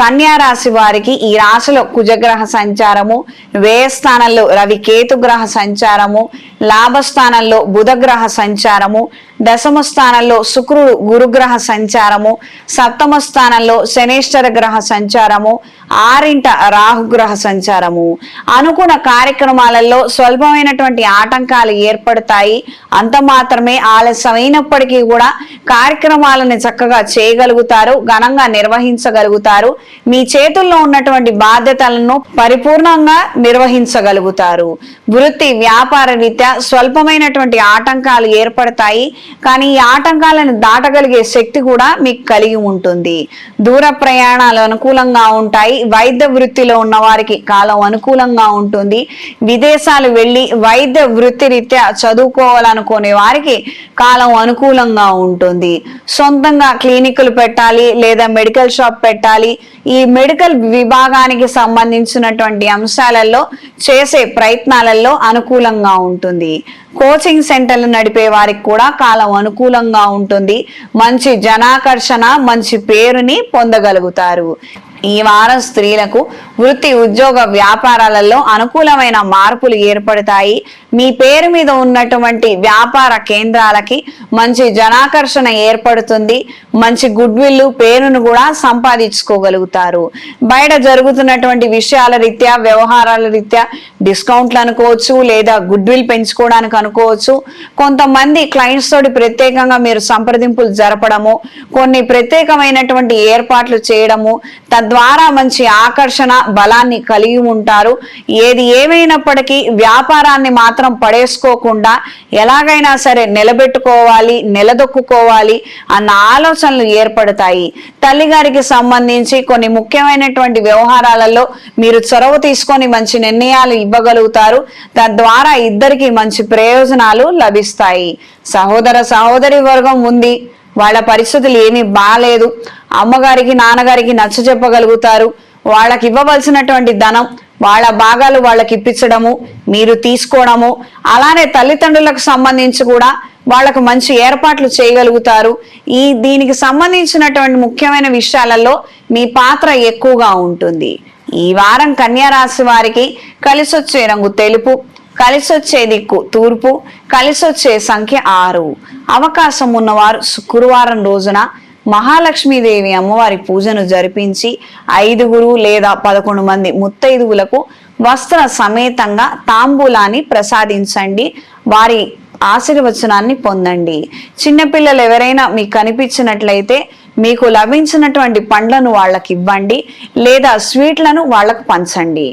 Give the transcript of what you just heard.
కన్యా రాశి వారికి ఈ రాశిలో కుజగ్రహ సంచారము వ్యయస్థానంలో రవికేతు రవి గ్రహ సంచారము లాభస్థానంలో బుధగ్రహ సంచారము దశమ స్థానంలో శుక్రుడు గురుగ్రహ సంచారము సప్తమ స్థానంలో శనేశ్వర గ్రహ సంచారము ఆరింట రాహుగ్రహ సంచారము. అనుకున్న కార్యక్రమాలలో స్వల్పమైనటువంటి ఆటంకాలు ఏర్పడతాయి. అంత మాత్రమే ఆలస్యమైనప్పటికీ కూడా కార్యక్రమాలను చక్కగా చేయగలుగుతారు ఘనంగా నిర్వహించగలుగుతారు. మీ చేతుల్లో ఉన్నటువంటి బాధ్యతలను పరిపూర్ణంగా నిర్వహించగలుగుతారు. వృత్తి వ్యాపార రీత్యా స్వల్పమైనటువంటి ఆటంకాలు ఏర్పడతాయి. కానీ ఈ ఆటంకాలను దాటగలిగే శక్తి కూడా మీకు కలిగి ఉంటుంది. దూర ప్రయాణాలు అనుకూలంగా ఉంటాయి. వైద్య వృత్తిలో ఉన్న వారికి కాలం అనుకూలంగా ఉంటుంది. విదేశాలు వెళ్ళి వైద్య వృత్తి రీత్యా చదువుకోవాలనుకునే వారికి కాలం అనుకూలంగా ఉంటుంది. సొంతంగా క్లినిక్లు పెట్టాలి లేదా మెడికల్ షాప్ పెట్టాలి. ఈ మెడికల్ విభాగానికి సంబంధించినటువంటి అంశాలలో చేసే ప్రయత్నాలలో అనుకూలంగా ఉంటుంది. కోచింగ్ సెంటర్లు నడిపే వారికి కూడా కాలం అనుకూలంగా ఉంటుంది. మంచి జనాకర్షణ మంచి పేరుని పొందగలుగుతారు. ఈ వారం స్త్రీలకు వృత్తి ఉద్యోగ వ్యాపారాలలో అనుకూలమైన మార్పులు ఏర్పడతాయి. మీ పేరు మీద ఉన్నటువంటి వ్యాపార కేంద్రాలకి మంచి జనాకర్షణ ఏర్పడుతుంది. మంచి గుడ్ విల్ పేరును కూడా సంపాదించుకోగలుగుతారు. బయట జరుగుతున్నటువంటి విషయాల రీత్యా వ్యవహారాల రీత్యా డిస్కౌంట్లు అనుకోవచ్చు లేదా గుడ్ విల్ పెంచుకోవడానికి అనుకోవచ్చు. కొంతమంది క్లయింట్స్ తోటి ప్రత్యేకంగా మీరు సంప్రదింపులు జరపడము కొన్ని ప్రత్యేకమైనటువంటి ఏర్పాట్లు చేయడము తద్ తద్వారా మంచి ఆకర్షణ బలాన్ని కలిగి ఉంటారు. ఏది ఏమైనప్పటికీ వ్యాపారాన్ని మాత్రం పడేసుకోకుండా ఎలాగైనా సరే నిలబెట్టుకోవాలి నిలదొక్కుకోవాలి అన్న ఆలోచనలు ఏర్పడతాయి. తల్లిగారికి సంబంధించి కొన్ని ముఖ్యమైనటువంటి వ్యవహారాలలో మీరు చొరవ తీసుకొని మంచి నిర్ణయాలు ఇవ్వగలుగుతారు. తద్వారా ఇద్దరికి మంచి ప్రయోజనాలు లభిస్తాయి. సహోదర సహోదరి వర్గం ఉంది. వాళ్ళ పరిస్థితులు ఏమీ బాగాలేదు అమ్మగారికి నాన్నగారికి నచ్చ చెప్పగలుగుతారు. వాళ్ళకి ఇవ్వవలసినటువంటి ధనం వాళ్ళ భాగాలు వాళ్ళకి ఇప్పించడము మీరు తీసుకోవడము అలానే తల్లిదండ్రులకు సంబంధించి కూడా వాళ్ళకు మంచి ఏర్పాట్లు చేయగలుగుతారు. ఈ దీనికి సంబంధించినటువంటి ముఖ్యమైన విషయాలలో మీ పాత్ర ఎక్కువగా ఉంటుంది. ఈ వారం కన్యారాశి వారికి కలిసొచ్చే రంగు తెలుపు కలిసొచ్చే దిక్కు తూర్పు కలిసొచ్చే సంఖ్య ఆరు. అవకాశం ఉన్నవారు శుక్రవారం రోజున మహాలక్ష్మీదేవి అమ్మవారి పూజను జరిపించి ఐదుగురు లేదా పదకొండు మంది ముత్తైదువులకు వస్త్ర సమేతంగా తాంబూలాన్ని ప్రసాదించండి. వారి ఆశీర్వచనాన్ని పొందండి. చిన్నపిల్లలు ఎవరైనా మీకు కనిపించినట్లయితే మీకు లభించినటువంటి పండ్లను వాళ్ళకి ఇవ్వండి లేదా స్వీట్లను వాళ్ళకు పంచండి.